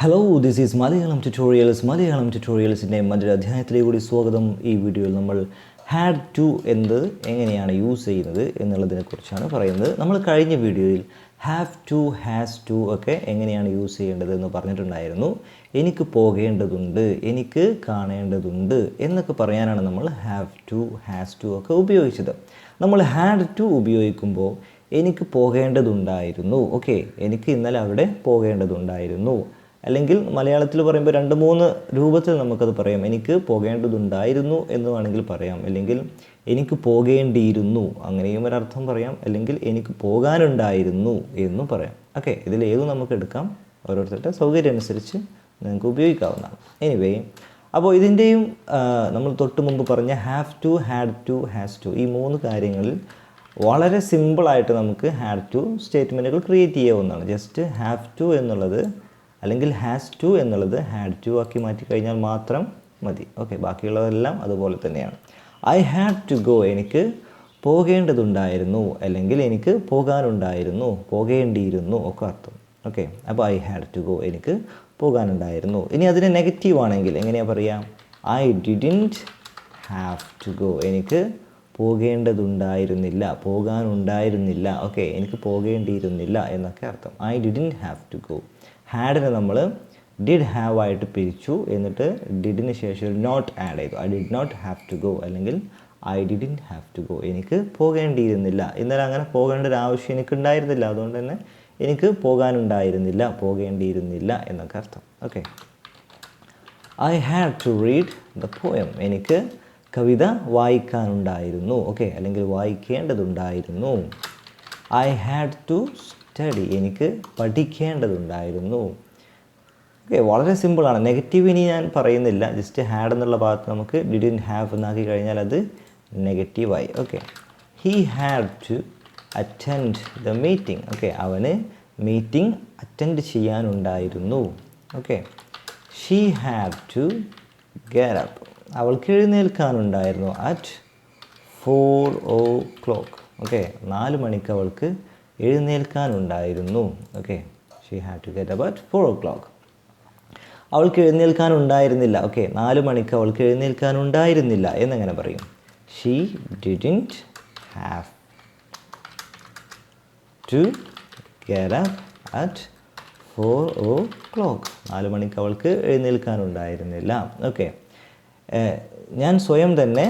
Hello this is Malayalam tutorials Malayalam ട്യൂട്ടോറിയൽസിന്റെ മറ്റൊരു അധ്യായത്തിലേക്ക് കൂടി സ്വാഗതം. ഈ വീഡിയോയിൽ നമ്മൾ ഹാഡ് ടു എന്ത് എങ്ങനെയാണ് യൂസ് ചെയ്യുന്നത് എന്നുള്ളതിനെക്കുറിച്ചാണ് പറയുന്നത്. നമ്മൾ കഴിഞ്ഞ വീഡിയോയിൽ ഹാവ് ടു ഹാസ് ടു ഒക്കെ എങ്ങനെയാണ് യൂസ് ചെയ്യേണ്ടത് എന്ന് പറഞ്ഞിട്ടുണ്ടായിരുന്നു. എനിക്ക് പോകേണ്ടതുണ്ട് എനിക്ക് കാണേണ്ടതുണ്ട് എന്നൊക്കെ പറയാനാണ് നമ്മൾ ഹാവ് ടു ഹാസ് ടു ഒക്കെ ഉപയോഗിച്ചത്. നമ്മൾ ഹാഡ് ടു ഉപയോഗിക്കുമ്പോൾ എനിക്ക് പോകേണ്ടതുണ്ടായിരുന്നു. ഓക്കെ എനിക്ക് ഇന്നലെ അവിടെ പോകേണ്ടതുണ്ടായിരുന്നു. അല്ലെങ്കിൽ മലയാളത്തിൽ പറയുമ്പോൾ രണ്ട് മൂന്ന് രൂപത്തിൽ നമുക്കത് പറയാം. എനിക്ക് പോകേണ്ടതുണ്ടായിരുന്നു എന്ന് വേണമെങ്കിൽ പറയാം. അല്ലെങ്കിൽ എനിക്ക് പോകേണ്ടിയിരുന്നു അങ്ങനെയും ഒരർത്ഥം പറയാം. അല്ലെങ്കിൽ എനിക്ക് പോകാനുണ്ടായിരുന്നു എന്നും പറയാം. ഓക്കെ ഇതിൽ ഏതും നമുക്ക് എടുക്കാം. ഓരോരുത്തരുടെ സൗകര്യം അനുസരിച്ച് നിങ്ങൾക്ക് ഉപയോഗിക്കാവുന്നതാണ്. എനിവേ അപ്പോൾ ഇതിന്റെയും നമ്മൾ തൊട്ട് മുമ്പ് പറഞ്ഞ have to had to has to ഈ മൂന്ന് കാര്യങ്ങളിൽ വളരെ സിമ്പിളായിട്ട് നമുക്ക് ഹാഡ് ടു സ്റ്റേറ്റ്മെന്റുകൾ ക്രിയേറ്റ് ചെയ്യാവുന്നതാണ്. ജസ്റ്റ് ഹാവ് ടു എന്നുള്ളത് അല്ലെങ്കിൽ ഹാസ് ടു എന്നുള്ളത് ഹാഡ് ടു ആക്കി മാറ്റി കഴിഞ്ഞാൽ മാത്രം മതി. ഓക്കെ ബാക്കിയുള്ളതെല്ലാം അതുപോലെ തന്നെയാണ്. ഐ ഹാഡ് ടു ഗോ എനിക്ക് പോകേണ്ടതുണ്ടായിരുന്നു. അല്ലെങ്കിൽ എനിക്ക് പോകാനുണ്ടായിരുന്നു. പോകേണ്ടിയിരുന്നു ഒക്കെ അർത്ഥം. ഓക്കെ അപ്പോൾ ഐ ഹാഡ് ടു ഗോ എനിക്ക് പോകാനുണ്ടായിരുന്നു. ഇനി അതിന് നെഗറ്റീവ് ആണെങ്കിൽ എങ്ങനെയാണ് പറയുക I didn't have to go എനിക്ക് പോകേണ്ടതുണ്ടായിരുന്നില്ല. പോകാനുണ്ടായിരുന്നില്ല. ഓക്കെ എനിക്ക് പോകേണ്ടിയിരുന്നില്ല എന്നൊക്കെ അർത്ഥം. I didn't have to go ഹാഡിനെ നമ്മൾ ഡിഡ് ഹാവ് ആയിട്ട് പിരിച്ചു. എന്നിട്ട് ഡിഡിന് ശേഷം ഒരു നോട്ട് ആഡ് ചെയ്തു. I did not have to go അല്ലെങ്കിൽ I didn't have to go എനിക്ക് പോകേണ്ടിയിരുന്നില്ല. ഇന്നലെ അങ്ങനെ പോകേണ്ട ഒരു ആവശ്യം എനിക്ക് ഉണ്ടായിരുന്നില്ല അതുകൊണ്ട് തന്നെ എനിക്ക് പോകാനുണ്ടായിരുന്നില്ല. പോകേണ്ടിയിരുന്നില്ല എന്നൊക്കെ അർത്ഥം. Okay I had to read the poem എനിക്ക് കവിത വായിക്കാനുണ്ടായിരുന്നു. ഓക്കെ അല്ലെങ്കിൽ വായിക്കേണ്ടതുണ്ടായിരുന്നു. ഐ ഹാഡ് ടു സ്റ്റഡി എനിക്ക് പഠിക്കേണ്ടതുണ്ടായിരുന്നു. ഓക്കെ വളരെ സിമ്പിളാണ് നെഗറ്റീവ് ഇനി ഞാൻ പറയുന്നില്ല. ജസ്റ്റ് ഹാഡ് എന്നുള്ള ഭാഗത്ത് നമുക്ക് ഡിഡിൻ ഹാവ് എന്നാക്കി കഴിഞ്ഞാൽ അത് നെഗറ്റീവായി okay he had to attend the meeting okay അവന് meeting attend ചെയ്യാനുണ്ടായിരുന്നു. Okay she had to get up അവൾക്ക് എഴുന്നേൽക്കാനുണ്ടായിരുന്നു at four o'clock okay നാല് മണിക്ക് അവൾക്ക് എഴുന്നേൽക്കാനുണ്ടായിരുന്നു. Okay she had to get about four o'clock അവൾക്ക് എഴുന്നേൽക്കാനുണ്ടായിരുന്നില്ല. ഓക്കെ നാല് മണിക്ക് അവൾക്ക് എഴുന്നേൽക്കാനുണ്ടായിരുന്നില്ല എന്നങ്ങനെ പറയും. She didn't have to get up at four o'clock നാല് മണിക്ക് അവൾക്ക് എഴുന്നേൽക്കാനുണ്ടായിരുന്നില്ല. ഓക്കെ ഞാൻ സ്വയം തന്നെ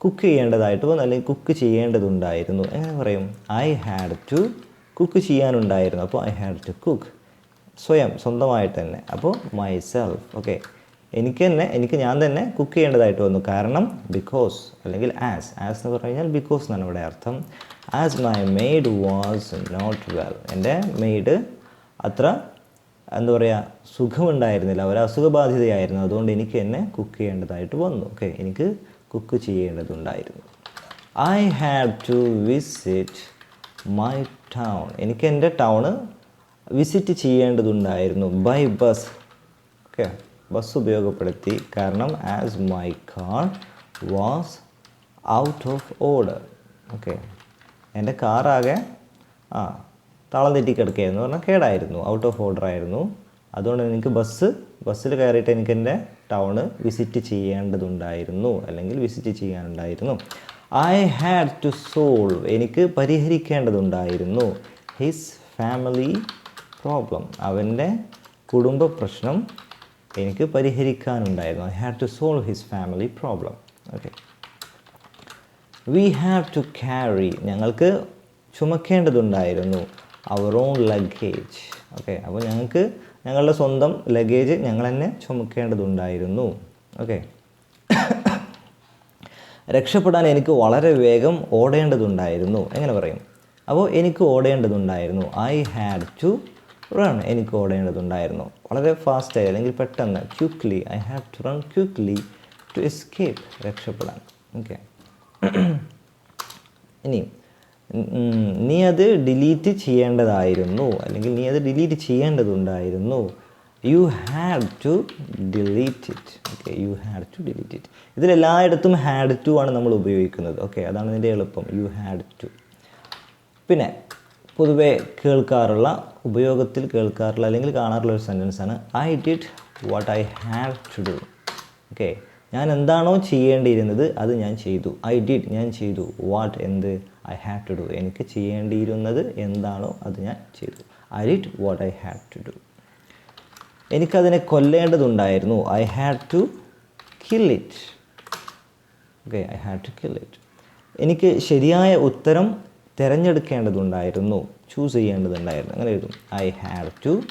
കുക്ക് ചെയ്യേണ്ടതായിട്ട് വന്നു അല്ലെങ്കിൽ കുക്ക് ചെയ്യേണ്ടതുണ്ടായിരുന്നു. എങ്ങനെ പറയും? ഐ ഹാഡ് ടു കുക്ക് ചെയ്യാനുണ്ടായിരുന്നു. അപ്പോൾ ഐ ഹാഡ് ടു കുക്ക് സ്വയം സ്വന്തമായിട്ട് തന്നെ. അപ്പോൾ മൈ സെൽഫ് ഓക്കെ എനിക്ക് തന്നെ എനിക്ക് ഞാൻ തന്നെ കുക്ക് ചെയ്യേണ്ടതായിട്ട് വന്നു. കാരണം ബിക്കോസ് അല്ലെങ്കിൽ ആസ് ആസ് എന്ന് പറഞ്ഞു കഴിഞ്ഞാൽ ബിക്കോസ് എന്നാണ് ഇവിടെ അർത്ഥം. As my maid was not well എന്റെ മെയ്ഡ് അത്ര എന്താ പറയുക സുഖമുണ്ടായിരുന്നില്ല. ഒരു അസുഖബാധിതയായിരുന്നു. അതുകൊണ്ട് എനിക്ക് തന്നെ കുക്ക് ചെയ്യേണ്ടതായിട്ട് വന്നു. ഓക്കെ എനിക്ക് cook ചെയ്യേണ്ടതുണ്ടായിരുന്നു. I have to visit my town എനിക്ക് എന്റെ ടൗണ് വിസിറ്റ് ചെയ്യേണ്ടതുണ്ടായിരുന്നു ബൈ ബസ് ഓക്കെ ബസ് ഉപയോഗപ്പെടുത്തി. കാരണം as my car was out of order okay എന്റെ കാറാകെ ആ താളം തെറ്റി കിടക്കുകയായിരുന്നു പറഞ്ഞാൽ കേടായിരുന്നു. ഔട്ട് ഓഫ് ഓർഡർ ആയിരുന്നു. അതുകൊണ്ട് എനിക്ക് ബസ് ബസ്സിൽ കയറിയിട്ട് എനിക്ക് എന്റെ ടൗണ് വിസിറ്റ് ചെയ്യേണ്ടതുണ്ടായിരുന്നു അല്ലെങ്കിൽ വിസിറ്റ് ചെയ്യാനുണ്ടായിരുന്നു. ഐ ഹാഡ് ടു സോൾവ് എനിക്ക് പരിഹരിക്കേണ്ടതുണ്ടായിരുന്നു ഹിസ് ഫാമിലി പ്രോബ്ലം അവന്റെ കുടുംബ പ്രശ്നം എനിക്ക് പരിഹരിക്കാനുണ്ടായിരുന്നു. I had to solve his family problem okay we have to carry ഞങ്ങൾക്ക് ചുമക്കേണ്ടതുണ്ടായിരുന്നു അവർ ഓൺ ലഗേജ് ഓക്കെ അപ്പോൾ ഞങ്ങൾക്ക് ഞങ്ങളുടെ സ്വന്തം ലഗേജ് ഞങ്ങൾ തന്നെ ചുമക്കേണ്ടതുണ്ടായിരുന്നു. ഓക്കെ രക്ഷപ്പെടാൻ എനിക്ക് വളരെ വേഗം ഓടേണ്ടതുണ്ടായിരുന്നു. എങ്ങനെ പറയും? അപ്പോൾ എനിക്ക് ഓടേണ്ടതുണ്ടായിരുന്നു. ഐ ഹാഡ് ടു റൺ എനിക്ക് ഓടേണ്ടതുണ്ടായിരുന്നു. വളരെ ഫാസ്റ്റായി അല്ലെങ്കിൽ പെട്ടെന്ന് quickly I had to run quickly to escape രക്ഷപ്പെടാൻ. ഓക്കെ ഇനി ഉം, നീ അത് ഡിലീറ്റ് ചെയ്യേണ്ടതായിരുന്നു. അല്ലെങ്കിൽ നീ അത് delete ചെയ്യേണ്ടതുണ്ടായിരുന്നു. You had to delete it okay you had to delete it ഇതിലെല്ലായിടത്തും had to ആണ് നമ്മൾ ഉപയോഗിക്കുന്നത്. ഓക്കെ അതാണ് ഇതിന്റെ എളുപ്പം. യു ഹാഡ് ടു പിന്നെ പൊതുവേ കേൾക്കാറുള്ള ഉപയോഗത്തിൽ കേൾക്കാറുള്ള അല്ലെങ്കിൽ കാണാറുള്ള ഒരു സെന്റൻസാണ് I did what I had to do okay ഞാൻ എന്താണോ ചെയ്യേണ്ടിയിരുന്നത് അത് ഞാൻ ചെയ്തു. ഐ ഡിഡ് ഞാൻ ചെയ്തു. വാട്ട് എന്ത് ഐ ഹാവ് ടു ഡു എനിക്ക് ചെയ്യേണ്ടിയിരുന്നത് എന്താണോ അത് ഞാൻ ചെയ്തു. I did what I have to do എനിക്കതിനെ കൊല്ലേണ്ടതുണ്ടായിരുന്നു. I had to kill it okay I had to kill it എനിക്ക് ശരിയായ ഉത്തരം തിരഞ്ഞെടുക്കേണ്ടതുണ്ടായിരുന്നു. ചൂസ് ചെയ്യേണ്ടതുണ്ടായിരുന്നു. അങ്ങനെ എഴുതും. ഐ ഹാവ് ടു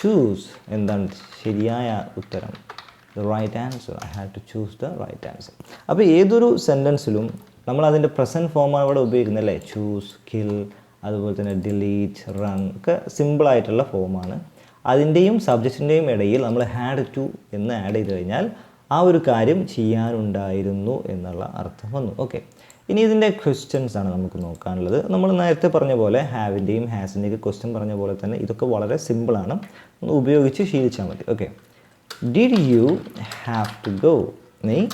ചൂസ് എന്താണ് ശരിയായ ഉത്തരം? The right answer I had to choose the right answer അപ്പോൾ ഏതൊരു സെന്റൻസിലും നമ്മൾ അതിന്റെ പ്രസന്റ് ഫോമാണ് ഇവിടെ ഉപയോഗിക്കുന്നത് അല്ലേ? ചൂസ് കിൽ അതുപോലെ തന്നെ ഡിലീറ്റ് റൺ ഒക്കെ സിമ്പിളായിട്ടുള്ള ഫോമാണ് അതിന്റെയും സബ്ജക്റ്റിന്റെയും ഇടയിൽ നമ്മൾ ഹാഡ് ടു എന്ന് ആഡ് ചെയ്ത് കഴിഞ്ഞാൽ ആ ഒരു കാര്യം ചെയ്യാനുണ്ടായിരുന്നു എന്നുള്ള അർത്ഥം വന്നു. ഓക്കെ ഇനി ഇതിന്റെ ക്വസ്റ്റ്യൻസ് ആണ് നമുക്ക് നോക്കാനുള്ളത്. നമ്മൾ നേരത്തെ പറഞ്ഞ പോലെ ഹാവിന്റെയും ഹാസിന്റെയും ക്വസ്റ്റ്യൻ പറഞ്ഞ പോലെ തന്നെ ഇതൊക്കെ വളരെ സിമ്പിളാണ് ഒന്ന് ഉപയോഗിച്ച് ശീലിച്ചാൽ മതി. Okay did you have to go നീ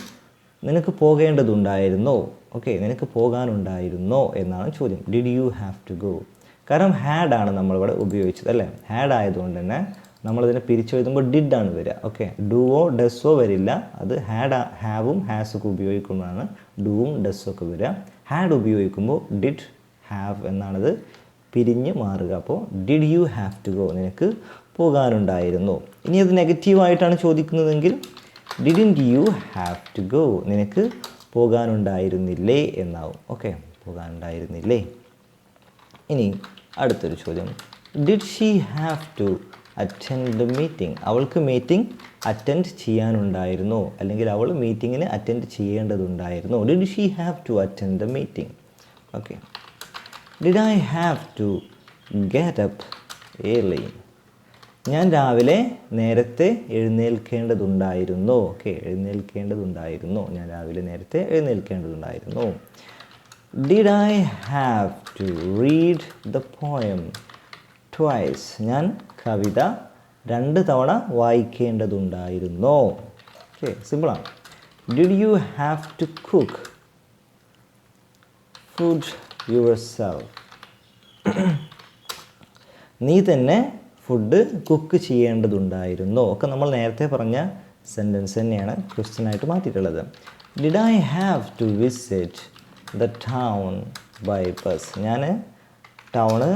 നിനക്ക് പോകേണ്ടതുണ്ടായിരുന്നോ? ഓക്കെ നിനക്ക് പോകാനുണ്ടായിരുന്നോ എന്നാണ് ചോദ്യം. Did you have to go കാരണം ഹാഡ് ആണ് നമ്മളിവിടെ ഉപയോഗിച്ചത് അല്ലേ? ഹാഡ് ആയതുകൊണ്ട് തന്നെ നമ്മളിതിനെ പിരിച്ചെഴുതുമ്പോൾ ഡിഡ് ആണ് വരിക. ഓക്കെ ഡുവോ ഡെസ്സോ വരില്ല. അത് ഹാഡ് ഹാവും ഹാസൊക്കെ ഉപയോഗിക്കുമ്പോഴാണ് ഡുവും ഡെസ്സും ഒക്കെ വരിക. ഹാഡ് ഉപയോഗിക്കുമ്പോൾ ഡിഡ് ഹാവ് എന്നാണത് പിരിഞ്ഞ് മാറുക. അപ്പോൾ did you have to go നിനക്ക് പോകാനുണ്ടായിരുന്നു. ഇനി അത് നെഗറ്റീവായിട്ടാണ് ചോദിക്കുന്നതെങ്കിൽ didn't you have to go നിനക്ക് പോകാനുണ്ടായിരുന്നില്ലേ എന്നാവും. ഓക്കെ പോകാനുണ്ടായിരുന്നില്ലേ. ഇനി അടുത്തൊരു ചോദ്യം. Did she have to attend meeting അവൾക്ക് മീറ്റിംഗ് അറ്റൻഡ് ചെയ്യാനുണ്ടായിരുന്നോ. അല്ലെങ്കിൽ അവൾ മീറ്റിങ്ങിന് attend ചെയ്യേണ്ടതുണ്ടായിരുന്നോ. Did she have to attend the meeting okay did I have to get up early ഞാൻ രാവിലെ നേരത്തെ എഴുന്നേൽക്കേണ്ടതുണ്ടായിരുന്നു. ഓക്കെ എഴുന്നേൽക്കേണ്ടതുണ്ടായിരുന്നു. ഞാൻ രാവിലെ നേരത്തെ എഴുന്നേൽക്കേണ്ടതുണ്ടായിരുന്നു. Did I have to read the poem twice ഞാൻ കവിത രണ്ട് തവണ വായിക്കേണ്ടതുണ്ടായിരുന്നു. ഓക്കെ സിമ്പിളാണ് did you have to cook food yourself നീ തന്നെ ഫുഡ് കുക്ക് ചെയ്യേണ്ടതുണ്ടായിരുന്നോ. ഒക്കെ നമ്മൾ നേരത്തെ പറഞ്ഞ സെന്റൻസ് തന്നെയാണ് ക്വസ്റ്റ്യൻ ആയിട്ട് മാറ്റിയിട്ടുള്ളത്. Did I have to visit the town by bus ഞാൻ ടൗണ്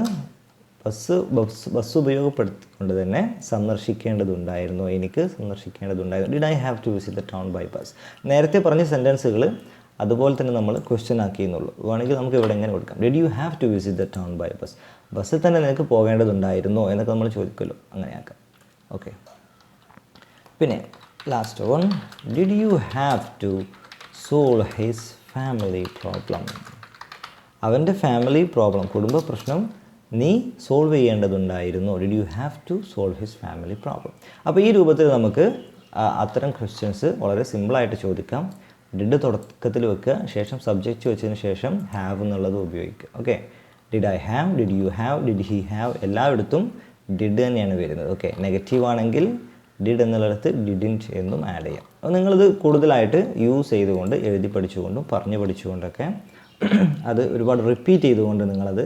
ബസ് ബസ് ബസ് ഉപയോഗപ്പെടുത്തിക്കൊണ്ട് തന്നെ സന്ദർശിക്കേണ്ടതുണ്ടായിരുന്നു. എനിക്ക് സന്ദർശിക്കേണ്ടതുണ്ടായിരുന്നു. Did I have to visit the town by bus നേരത്തെ പറഞ്ഞ സെന്റൻസുകൾ അതുപോലെ തന്നെ നമ്മൾ ക്വസ്റ്റ്യൻ ആക്കി ആക്കിയെന്നുള്ളൂ വേണമെങ്കിൽ നമുക്ക് ഇവിടെ എങ്ങനെ കൊടുക്കാം? Did you have to visit the town by bus ബസ്സിൽ തന്നെ നിനക്ക് പോകേണ്ടതുണ്ടായിരുന്നോ എന്നൊക്കെ നമ്മൾ ചോദിക്കുമല്ലോ. അങ്ങനെയാക്കാം ഓക്കെ പിന്നെ last one did you have to solve his family problem അവന്റെ ഫാമിലി പ്രോബ്ലം കുടുംബ പ്രശ്നം നീ solve ചെയ്യേണ്ടതുണ്ടായിരുന്നു? Did you have to solve his family problem അപ്പോൾ ഈ രൂപത്തിൽ നമുക്ക് അത്തരം ക്വസ്റ്റ്യൻസ് വളരെ സിമ്പിളായിട്ട് ചോദിക്കാം. ഡിഡ് തുടക്കത്തിൽ വെക്കുക ശേഷം സബ്ജക്റ്റ് വെച്ചതിന് ശേഷം ഹാവ് എന്നുള്ളത് ഉപയോഗിക്കുക. Okay did I have did you have did he have എല്ലായിടത്തും ഡിഡ് തന്നെയാണ് വരുന്നത്. ഓക്കെ നെഗറ്റീവ് ആണെങ്കിൽ ഡിഡ് എന്നുള്ളിടത്ത് ഡിഡിന്റ് എന്നും ആഡ് ചെയ്യാം. അപ്പോൾ നിങ്ങളിത് കൂടുതലായിട്ട് യൂസ് ചെയ്തുകൊണ്ട് എഴുതി പഠിച്ചുകൊണ്ടും പറഞ്ഞു പഠിച്ചുകൊണ്ടൊക്കെ അത് ഒരുപാട് റിപ്പീറ്റ് ചെയ്തുകൊണ്ട് നിങ്ങളത്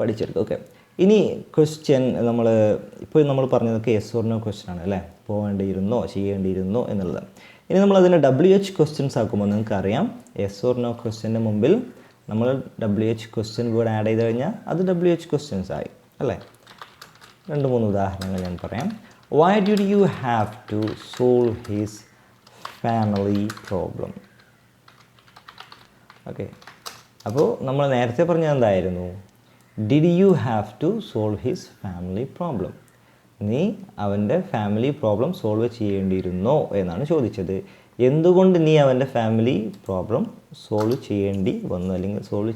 പഠിച്ചെടുക്കും ഓക്കെ ഇനി ക്വസ്റ്റ്യൻ നമ്മൾ ഇപ്പോൾ നമ്മൾ പറഞ്ഞതൊക്കെ യെസ് ഓർ നോ ക്വസ്റ്റ്യൻ ആണ് അല്ലേ? പോകേണ്ടിയിരുന്നോ ചെയ്യേണ്ടിയിരുന്നോ എന്നുള്ളത്. ഇനി നമ്മൾ അതിനെ ഡബ്ല്യു എച്ച് ക്വസ്റ്റ്യൻസ് ആക്കുമ്പോൾ നിങ്ങൾക്ക് അറിയാം. എസ് ഓർ നോ ക്വസ്റ്റ്യന്റെ മുമ്പിൽ നമ്മൾ W H question word add ചെയ്ത് കഴിഞ്ഞാൽ അത് ഡബ്ല്യു എച്ച് ക്വസ്റ്റ്യൻസ് ആയി അല്ലേ? രണ്ട് മൂന്ന് ഉദാഹരണങ്ങൾ ഞാൻ പറയാം. Why do you have to solve his family problem okay അപ്പോൾ നമ്മൾ നേരത്തെ പറഞ്ഞത് എന്തായിരുന്നു? Did you have to solve his family problem നീ അവന്റെ ഫാമിലി പ്രോബ്ലം സോൾവ് ചെയ്യേണ്ടിയിരുന്നോ എന്നാണ് ചോദിച്ചത്. എന്തുകൊണ്ട് നീ അവന്റെ ഫാമിലി പ്രോബ്ലം സോൾവ് ചെയ്യേണ്ടി വന്നു? അല്ലെങ്കിൽ സോൾവ്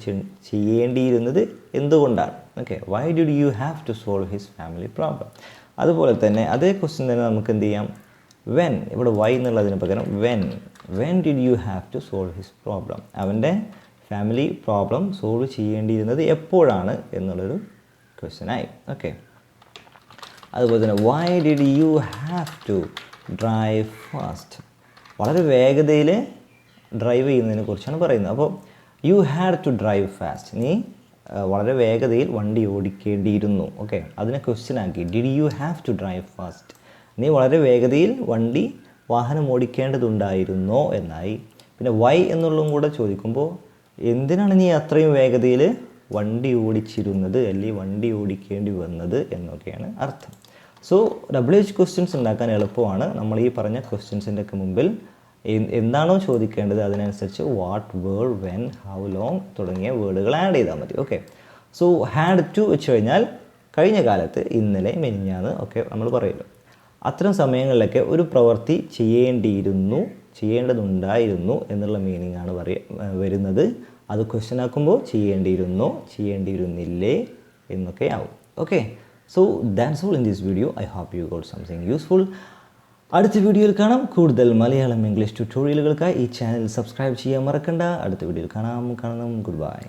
ചെയ്യേണ്ടിയിരുന്നത് എന്തുകൊണ്ടാണ്? Okay why did you have to solve his family problem അതുപോലെ തന്നെ അതേ ക്വസ്റ്റ്യൻ തന്നെ നമുക്ക് എന്ത് ചെയ്യാം? വെൻ ഇവിടെ വൈ എന്നുള്ളതിന് പകരം when when did you have to solve his problem അവന്റെ ഫാമിലി പ്രോബ്ലം സോൾവ് ചെയ്യേണ്ടിയിരുന്നത് എപ്പോഴാണ് എന്നുള്ളൊരു ക്വസ്റ്റ്യനായി ഓക്കെ അതുപോലെ തന്നെ why did you have to drive fast വളരെ വേഗതയിൽ ഡ്രൈവ് ചെയ്യുന്നതിനെ കുറിച്ചാണ് പറയുന്നത്. അപ്പോൾ you had to drive fast നീ വളരെ വേഗതയിൽ വണ്ടി ഓടിക്കേണ്ടിയിരുന്നു. ഓക്കെ അതിനെ ക്വസ്റ്റ്യൻ ആക്കി. Did you have to drive fast നീ വളരെ വേഗതയിൽ വണ്ടി വാഹനം ഓടിക്കേണ്ടതുണ്ടായിരുന്നോ? എന്നായി. പിന്നെ വൈ എന്നുള്ളതും കൂടെ ചോദിക്കുമ്പോൾ എന്തിനാണ് നീ അത്രയും വേഗതയിൽ വണ്ടി ഓടിച്ചിരുന്നത് അല്ലെങ്കിൽ വണ്ടി ഓടിക്കേണ്ടി വന്നത് എന്നൊക്കെയാണ് അർത്ഥം. സോ ഡബ്ല്യു എച്ച് ക്വസ്റ്റ്യൻസ് ഉണ്ടാക്കാൻ എളുപ്പമാണ്. നമ്മൾ ഈ പറഞ്ഞ ക്വസ്റ്റ്യൻസിന്റെ ഒക്കെ മുമ്പിൽ എന്താണോ ചോദിക്കേണ്ടത് അതിനനുസരിച്ച് what word when how long തുടങ്ങിയ വേർഡുകൾ ആഡ് ചെയ്താൽ മതി. ഓക്കെ സോ ഹാഡ് ടു വെച്ച് കഴിഞ്ഞാൽ കഴിഞ്ഞ കാലത്ത് ഇന്നലെ മെനിഞ്ഞാന്ന് ഒക്കെ നമ്മൾ പറയുമല്ലോ അത്തരം സമയങ്ങളിലൊക്കെ ഒരു പ്രവൃത്തി ചെയ്യേണ്ടിയിരുന്നു ചെയ്യേണ്ടതുണ്ടായിരുന്നു എന്നുള്ള മീനിങ് ആണ് പറയ വരുന്നത്. അത് ക്വസ്റ്റ്യൻ ആക്കുമ്പോൾ ചെയ്യേണ്ടിയിരുന്നു ചെയ്യേണ്ടിയിരുന്നില്ലേ എന്നൊക്കെ ആവും. Okay so that's all in this video I hope you got something useful അടുത്ത വീഡിയോയിൽ കാണാം. കൂടുതൽ മലയാളം ഇംഗ്ലീഷ് ട്യൂട്ടോറിയലുകൾക്കായി ഈ ചാനൽ സബ്സ്ക്രൈബ് ചെയ്യാൻ മറക്കണ്ട. അടുത്ത വീഡിയോയിൽ കാണാം. കാണണം ഗുഡ് ബൈ